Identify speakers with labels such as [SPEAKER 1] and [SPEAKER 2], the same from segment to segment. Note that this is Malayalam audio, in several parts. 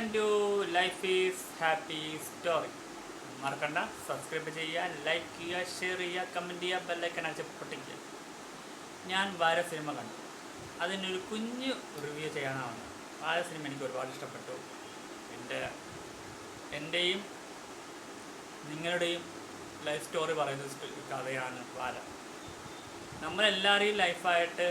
[SPEAKER 1] Welcome to life is happy story മറക്കണ്ട സബ്സ്ക്രൈബ് ചെയ്യുക ലൈക്ക് ചെയ്യുക ഷെയർ ചെയ്യുക കമന്റ് ചെയ്യുക ബെല്ലൈക്കൺ അടിച്ച് പൊട്ടിക്കുക. ഞാൻ വാര സിനിമ കണ്ടു. അതിനൊരു കുഞ്ഞ് റിവ്യൂ ചെയ്യാനാണ് വാര സിനിമ എനിക്ക് ഒരുപാട് ഇഷ്ടപ്പെട്ടു. എന്റെ എന്റെയും നിങ്ങളുടെയും ലൈഫ് സ്റ്റോറി പറയുന്ന കഥയാണ് വാര. നമ്മളെല്ലാവരെയും ലൈഫായിട്ട്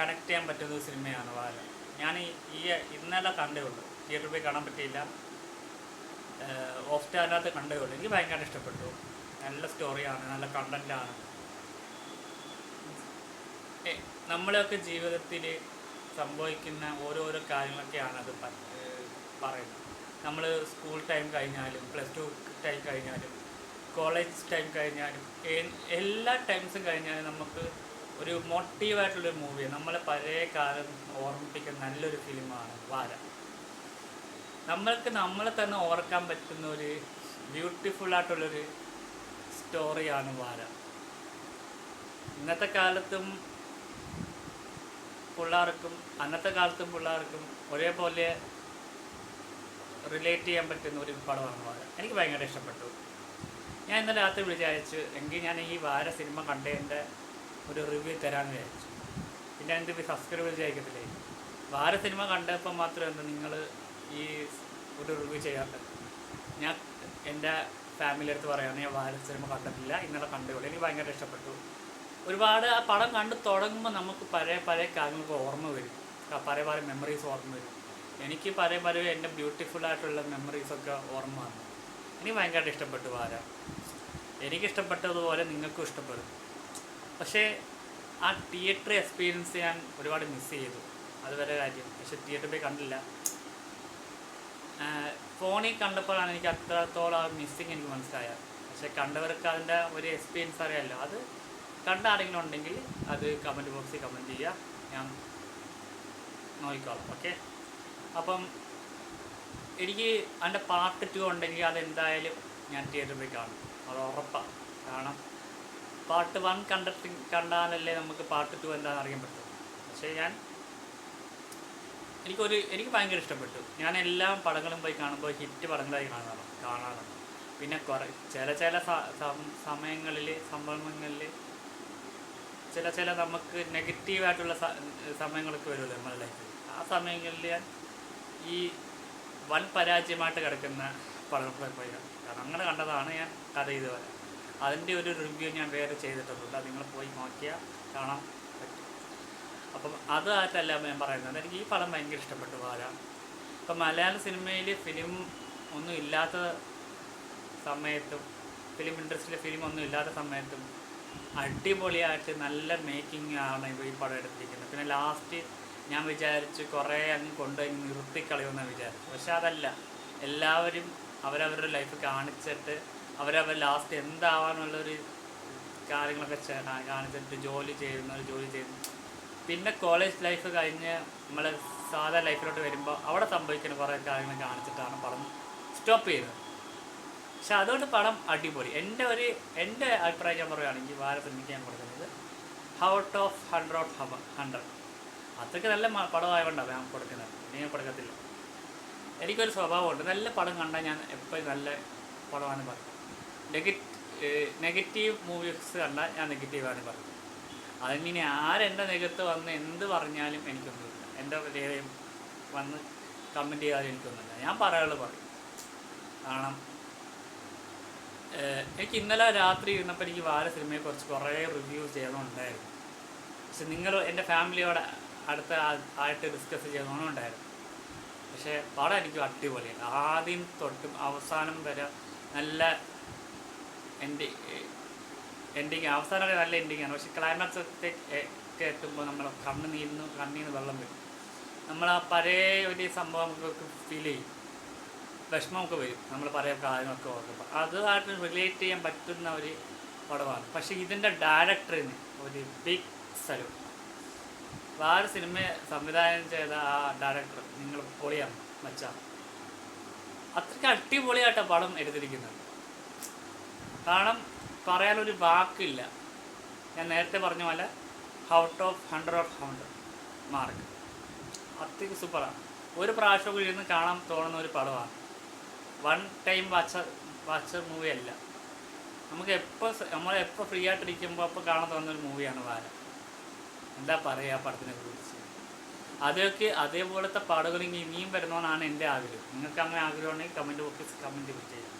[SPEAKER 1] കണക്ട് ചെയ്യാൻ പറ്റുന്ന സിനിമയാണ് വാര. ഞാൻ ഈ ഇന്നലെ കണ്ടേ ഉള്ളൂ. തിയേറ്ററിൽ പോയി കാണാൻ പറ്റിയില്ല. ഓഫ് സ്റ്റാറിനകത്ത് കണ്ടേ ഉള്ളൂ. എനിക്ക് ഭയങ്കര ഇഷ്ടപ്പെട്ടു. നല്ല സ്റ്റോറിയാണ് നല്ല കണ്ടന്റാണ് നമ്മളെയൊക്കെ ജീവിതത്തിൽ സംഭവിക്കുന്ന ഓരോരോ കാര്യങ്ങളൊക്കെയാണ് അത് പറയുന്നത്. നമ്മൾ സ്കൂൾ ടൈം കഴിഞ്ഞാലും പ്ലസ് ടു ടൈം കഴിഞ്ഞാലും കോളേജ് ടൈം കഴിഞ്ഞാലും എല്ലാ ടൈംസും കഴിഞ്ഞാലും നമുക്ക് ഒരു മോട്ടീവായിട്ടുള്ളൊരു മൂവിയാണ് നമ്മളെ പഴയ കാലം ഓർമ്മിപ്പിക്കുന്ന നല്ലൊരു ഫിലിമാണ് വാര. നമ്മൾക്ക് നമ്മളെ തന്നെ ഓർക്കാൻ പറ്റുന്ന ഒരു ബ്യൂട്ടിഫുൾ ആയിട്ടുള്ളൊരു സ്റ്റോറിയാണ് വാര. ഇന്നത്തെ കാലത്തും പിള്ളേർക്കും അന്നത്തെ കാലത്തും പിള്ളേർക്കും ഒരേപോലെ റിലേറ്റ് ചെയ്യാൻ പറ്റുന്ന ഒരു പടമാണ് വാര. എനിക്ക് ഭയങ്കര ഇഷ്ടപ്പെട്ടു. ഞാൻ ഇന്നലെ രാത്രി വിചാരിച്ചു എങ്കിൽ ഞാൻ ഈ വാര സിനിമ കണ്ടതിന്റെ ഒരു റിവ്യൂ തരാൻ വിചാരിച്ചു. പിന്നെ എന്ത് സബ്സ്ക്രൈബ് വിചാരിക്കത്തില്ലേ വാര സിനിമ കണ്ടപ്പോൾ മാത്രമേ നിങ്ങൾ ഈ ഫുഡ് റിവ്യൂ ചെയ്യാത്തത് ഞാൻ എന്റെ ഫാമിലി അടുത്ത് പറയുകയാണ് ഞാൻ വാര സിനിമ കണ്ടിട്ടില്ല ഇന്നലെ കണ്ടുകൊണ്ട് എനിക്ക് ഭയങ്കര ഇഷ്ടപ്പെട്ടു. ഒരുപാട് ആ പടം കണ്ട് തുടങ്ങുമ്പോൾ നമുക്ക് പഴയ പഴയ കാര്യങ്ങൾക്ക് ഓർമ്മ വരും. പഴയ പഴയ മെമ്മറീസ് ഓർമ്മ വരും. എനിക്ക് പഴയ പഴയ എന്റെ ബ്യൂട്ടിഫുൾ ആയിട്ടുള്ള മെമ്മറീസൊക്കെ ഓർമ്മ വന്നു. എനിക്ക് ഭയങ്കരമായിട്ട് ഇഷ്ടപ്പെട്ടു വാര. എനിക്കിഷ്ടപ്പെട്ടതുപോലെ നിങ്ങൾക്കും ഇഷ്ടപ്പെടും. പക്ഷേ ആ തിയേറ്റർ എക്സ്പീരിയൻസ് ഞാൻ ഒരുപാട് മിസ് ചെയ്തു. അതുവരെ കാര്യം. പക്ഷെ തിയേറ്ററിൽ പോയി കണ്ടില്ല. ഫോണിൽ കണ്ടപ്പോഴാണ് എനിക്ക് അത്രത്തോളം മിസ്സിങ് എനിക്ക് മനസ്സിലായത്. പക്ഷെ കണ്ടവർക്ക് അതിന്റെ ഒരു എക്സ്പീരിയൻസ് അറിയാമല്ലോ അത് കണ്ട ആരെങ്കിലും ഉണ്ടെങ്കിൽ അത് കമന്റ് ബോക്സിൽ കമന്റ് ചെയ്യുക. ഞാൻ നോക്കിക്കോളാം. ഓക്കെ അപ്പം എനിക്ക് അതിന്റെ പാർട്ട് ടു ഉണ്ടെങ്കിൽ അതെന്തായാലും ഞാൻ തിയേറ്ററിൽ പോയി കാണും. അത് ഉറപ്പാണ് കാരണം പാർട്ട് വൺ കണ്ടിട്ട് കണ്ടാലല്ലേ നമുക്ക് പാർട്ട് ടു എന്താണെന്ന് അറിയാൻ പറ്റും. പക്ഷേ ഞാൻ എനിക്കൊരു എനിക്ക് ഭയങ്കര ഇഷ്ടപ്പെട്ടു. ഞാൻ എല്ലാ പടങ്ങളും പോയി കാണുമ്പോൾ ഹിറ്റ് പടങ്ങളായി കാണാറ് കാണാറുണ്ട്. പിന്നെ കുറേ ചില ചില സമയങ്ങളിൽ സംഭവങ്ങളിൽ ചില ചില നമുക്ക് നെഗറ്റീവായിട്ടുള്ള സമയങ്ങളൊക്കെ വരുമല്ലോ നമ്മുടെ ലൈഫിൽ ആ സമയങ്ങളിൽ ഞാൻ ഈ വൻ പരാജയമായിട്ട് കിടക്കുന്ന പടങ്ങൾ പോയി കാണും. കാരണം അങ്ങനെ കണ്ടതാണ് ഞാൻ കഥ ഇതുവരെ. അതിന്റെ ഒരു റിവ്യൂ ഞാൻ വേറെ ചെയ്തിട്ടുണ്ട് നിങ്ങൾ പോയി നോക്കിയാൽ പറ്റും അപ്പം അതായിട്ടല്ല ഞാൻ പറയുന്നത്. എനിക്ക് ഈ പടം ഭയങ്കര ഇഷ്ടപ്പെട്ടു വാര. ഇപ്പം മലയാള സിനിമയിൽ ഫിലിം ഒന്നും ഇല്ലാത്ത സമയത്തും ഫിലിം ഇൻഡസ്ട്രിയിലെ ഫിലിം ഒന്നും ഇല്ലാത്ത സമയത്തും അടിപൊളിയായിട്ട് നല്ല മേക്കിംഗ് ആണ് ഇപ്പോൾ ഈ പടം എടുത്തിരിക്കുന്നത്. പിന്നെ ലാസ്റ്റ് ഞാൻ വിചാരിച്ച് കുറേ അങ്ങ് കൊണ്ടുപോയി നിർത്തിക്കളയുമെന്ന് വിചാരിച്ചു പക്ഷെ അതല്ല. എല്ലാവരും അവരവരുടെ ലൈഫ് കാണിച്ചിട്ട് അവരവർ ലാസ്റ്റ് എന്താവാനുള്ളൊരു കാര്യങ്ങളൊക്കെ കാണിച്ചിട്ട് ജോലി ചെയ്യുന്നവർ ജോലി ചെയ്യുന്നു പിന്നെ കോളേജ് ലൈഫ് കഴിഞ്ഞ് നമ്മൾ സാധാ ലൈഫിലോട്ട് വരുമ്പോൾ അവിടെ സംഭവിക്കുന്ന കുറേ കാര്യങ്ങൾ കാണിച്ചിട്ടാണ് പടം സ്റ്റോപ്പ് ചെയ്തത്. പക്ഷെ അതുകൊണ്ട് പടം അടിപൊളി. എന്റെ ഒരു എന്റെ അഭിപ്രായം ഞാൻ പറയുകയാണെങ്കിൽ വേറെ സിനിമയ്ക്ക് ഞാൻ കൊടുക്കുന്നത് out of hundred out of hundred അത്രയ്ക്ക് നല്ല പടമായതുകൊണ്ടാണ് ഞാൻ കൊടുക്കുന്നത്. ഇനി ഞാൻ കൊടുക്കത്തില്ല. എനിക്കൊരു സ്വഭാവമുണ്ട്. നല്ല പടം കണ്ടാൽ ഞാൻ എപ്പോഴും നല്ല പടമാണ് പറയുന്നത് നെഗറ്റ് നെഗറ്റീവ് മൂവീസ് കണ്ടാൽ ഞാൻ നെഗറ്റീവാണ് പറയും. അതിനി ആരെന്റെ നികത്ത് വന്ന് എന്ത് പറഞ്ഞാലും എനിക്കൊന്നുമില്ല എന്റെ ദേഹം വന്ന് കമന്റ് ചെയ്താലും എനിക്കൊന്നുമില്ല ഞാൻ പറയാനുള്ളത് പറയും. കാരണം എനിക്ക് ഇന്നലെ രാത്രി ഇരുന്നപ്പോൾ എനിക്ക് വാര സിനിമയെക്കുറിച്ച് കുറേ റിവ്യൂ ചെയ്യണമുണ്ടായിരുന്നു പക്ഷെ നിങ്ങൾ എന്റെ ഫാമിലിയോട് അടുത്ത ആയിട്ട് ഡിസ്കസ് ചെയ്യണമെന്നുണ്ടായിരുന്നു പക്ഷേ പടം എനിക്ക് അടിപൊളിയാണ് ആദ്യം തൊട്ടും അവസാനം വരെ നല്ല എന്റെ എൻഡിങ് അവസാനം നല്ല എൻഡിങ് ആണ്. പക്ഷെ ക്ലൈമാക്സ് ഒക്കെ എത്തുമ്പോൾ നമ്മൾ കണ്ണ് നീരുന്നു നിന്ന് വെള്ളം വരും. നമ്മൾ ആ പഴയ ഒരു സംഭവം ഫീൽ ചെയ്യും. വിഷമമൊക്കെ വരും. നമ്മൾ പഴയ കാര്യങ്ങളൊക്കെ ഓർക്കുമ്പോൾ അതുമായിട്ട് റിലേറ്റ് ചെയ്യാൻ പറ്റുന്ന ഒരു പടമാണ്. പക്ഷേ ഇതിന്റെ ഡയറക്ടറിന് ഒരു ബിഗ് സലൂട്ട് വേറെ സിനിമ സംവിധാനം ചെയ്ത ആ ഡയറക്ടർ നിങ്ങൾ പൊളിയാണ് മച്ചാ. അത്രയ്ക്ക് അടിപൊളിയായിട്ടാണ് പടം എടുത്തിരിക്കുന്നത്. കാരണം പറയാനൊരു വാക്കില്ല. ഞാൻ നേരത്തെ പറഞ്ഞ പോലെ out of hundred of hundred mark അത്രയ്ക്ക് സൂപ്പറാണ് ഒരു പ്രാവശ്യം ഇരുന്ന് കാണാൻ തോന്നുന്ന ഒരു പടമാണ്. One time watch watch movie അല്ല. നമുക്ക് എപ്പോൾ നമ്മൾ എപ്പോൾ ഫ്രീ ആയിട്ടിരിക്കുമ്പോൾ അപ്പോൾ കാണാൻ തോന്നുന്ന ഒരു മൂവിയാണ് വാര. എന്താ പറയുക ആ പടത്തിനെ കുറിച്ച്? അതൊക്കെ അതേപോലത്തെ പടങ്ങൾ ഇനി ഇനിയും വരുന്നതാണ് എന്റെ ആഗ്രഹം. നിങ്ങൾക്ക് അങ്ങനെ ആഗ്രഹമുണ്ടെങ്കിൽ കമന്റ് ബോക്സിൽ കമന്റ് ചെയ്യാം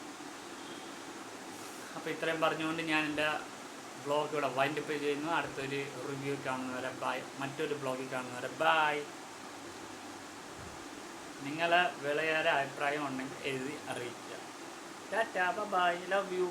[SPEAKER 1] അപ്പോൾ ഇത്രയും പറഞ്ഞുകൊണ്ട് ഞാൻ എന്റെ ബ്ലോഗ് ഇവിടെ വൈൻഡ് അപ്പ് ചെയ്യുന്നു. അടുത്തൊരു റിവ്യൂ കാണുന്നവരെ ബായ് മറ്റൊരു ബ്ലോഗിൽ കാണുന്നവരെ ബായ് നിങ്ങളെ വിളയേറെ അഭിപ്രായം ഉണ്ടെങ്കിൽ എഴുതി അറിയിക്കുക. Tata bye love you